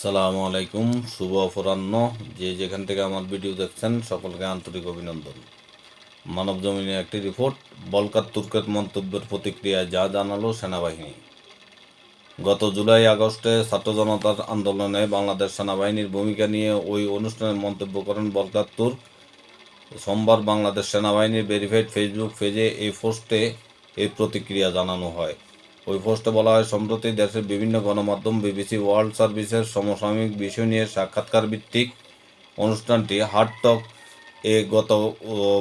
সালামু আলাইকুম, শুভ অপরাহ্ন। যে যেখান থেকে আমার ভিডিও দেখছেন, সকলকে আন্তরিক অভিনন্দন। মানব জমিনে একটি রিপোর্ট বলকার তুর্কের মন্তব্যের প্রতিক্রিয়ায় যা জানালো সেনাবাহিনী। গত জুলাই আগস্টে ছাত্র জনতার আন্দোলনে বাংলাদেশ সেনাবাহিনীর ভূমিকা নিয়ে ওই অনুষ্ঠানে মন্তব্য করেন বলকার তুর্ক। সোমবার বাংলাদেশ সেনাবাহিনীর ভেরিফাইড ফেসবুক পেজে এই পোস্টে এই প্রতিক্রিয়া জানানো হয়। ওই পোস্টে বলা হয়, সম্প্রতি দেশের বিভিন্ন গণমাধ্যম, বিবিসি, ওয়ার্ল্ড সার্ভিসের সমসাময়িক বিষয় নিয়ে সাক্ষাৎকার ভিত্তিক অনুষ্ঠানটি হার্ট টক এ গত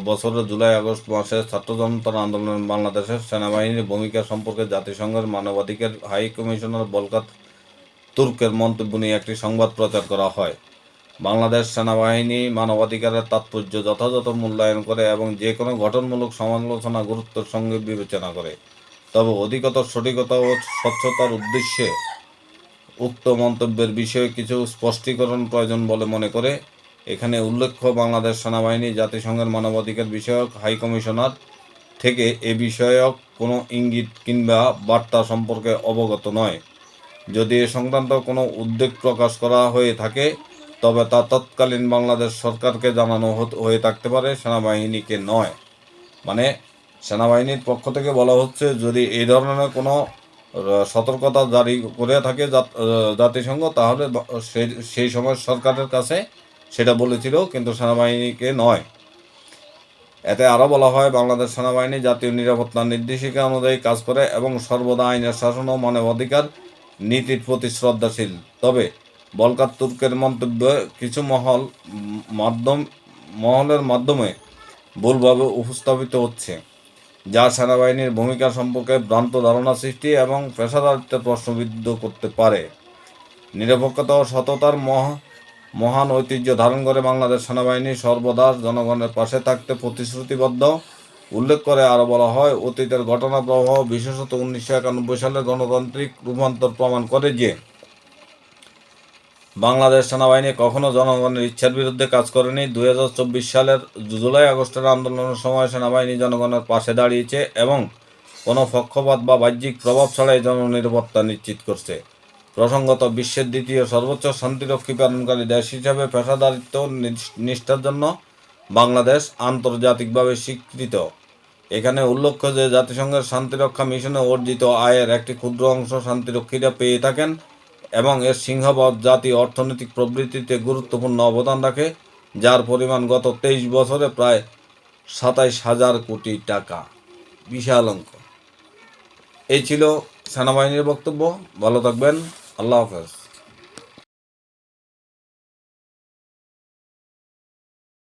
বছরের জুলাই, আগস্ট মাসে ছাত্র জনতার আন্দোলনে বাংলাদেশের সেনাবাহিনীর ভূমিকা সম্পর্কে জাতিসংঘের মানবাধিকার হাই কমিশনার বলকাত তুর্কের মন্তব্য নিয়ে একটি সংবাদ প্রচার করা হয়। বাংলাদেশ সেনাবাহিনী মানবাধিকারের তাৎপর্য যথাযথ মূল্যায়ন করে এবং যে কোনো গঠনমূলক সমালোচনা গুরুত্বের সঙ্গে বিবেচনা করে। তবে অধিকতর সঠিকতা ও স্বচ্ছতার উদ্দেশ্যে উক্ত মন্তব্যের বিষয়ে কিছু স্পষ্টীকরণ প্রয়োজন বলে মনে করে এখানে উল্লেখ্য, বাংলাদেশ সেনাবাহিনী, জাতিসংঘের মানবাধিকার বিষয়ক হাই কমিশনার থেকে এ বিষয়ক কোনো ইঙ্গিত কিংবা বার্তা সম্পর্কে অবগত নয়। যদি এ সংক্রান্ত কোনো উদ্বেগ প্রকাশ করা হয়ে থাকে, তবে তা তৎকালীন বাংলাদেশ সরকারকে জানানো হয়ে থাকতে পারে, সেনাবাহিনীকে নয়। মানে সেনাবাহিনীর পক্ষ থেকে বলা হচ্ছে, যদি এই ধরনের কোনো সতর্কতা জারি করে থাকে জাতিসংঘ, তাহলে সেই সময় সরকারের কাছে সেটা বলেছিল, কিন্তু সেনাবাহিনীকে নয়। এতে আরও বলা হয়, বাংলাদেশ সেনাবাহিনী জাতীয় নিরাপত্তা নির্দেশিকা অনুযায়ী কাজ করে এবং সর্বদা আইনের শাসন ও মানবাধিকার নীতির প্রতি শ্রদ্ধাশীল। তবে বলকার তুর্কের মন্তব্য কিছু মহল মাধ্যম, মহলের মাধ্যমে ভুলভাবে উপস্থাপিত হচ্ছে। যা সেনাবাহিনীর ভূমিকা সম্পর্কে ভ্রান্ত ধারণা সৃষ্টি এবং পেশাদারিত্বের প্রশ্নবিদ্ধ করতে পারে। নিরপেক্ষতা ও সততার মহ, মহান ঐতিহ্য ধারণ করে বাংলাদেশ সেনাবাহিনী সর্বদা জনগণের পাশে থাকতে প্রতিশ্রুতিবদ্ধ। উল্লেখ করে আরও বলা হয়, অতীতের ঘটনা প্রবাহ বিশেষত উনিশশো একানব্বই সালের গণতান্ত্রিক রূপান্তর প্রমাণ করে যে বাংলাদেশ সেনাবাহিনী কখনো জনগণের ইচ্ছার বিরুদ্ধে কাজ করেনি। দু হাজার চব্বিশ সালের জুলাই আগস্টের আন্দোলনের সময় সেনাবাহিনী জনগণের পাশে দাঁড়িয়েছে এবং কোনো পক্ষপাত বা বাহ্যিক প্রভাব ছাড়াই জননিরাপত্তা নিশ্চিত করছে। প্রসঙ্গত, বিশ্বের দ্বিতীয় সর্বোচ্চ শান্তিরক্ষী পালনকারী দেশ হিসাবে পেশাদারিত্ব নিষ্ঠার জন্য বাংলাদেশ আন্তর্জাতিকভাবে স্বীকৃত। এখানে উল্লেখ্য যে, জাতিসংঘের শান্তিরক্ষা মিশনে অর্জিত আয়ের একটি ক্ষুদ্র অংশ শান্তিরক্ষীরা পেয়ে থাকেন। এবং এর সিংহবাদ জাতি অর্থনৈতিক প্রবৃত্তিতে গুরুত্বপূর্ণ অবদান রাখে, যার পরিমাণ গত তেইশ বছরে প্রায় সাতাইশ হাজার কোটি টাকা। বিশাল অঙ্ক। এই ছিল সেনাবাহিনীর বক্তব্য। ভালো থাকবেন। আল্লাহ হাফেজ।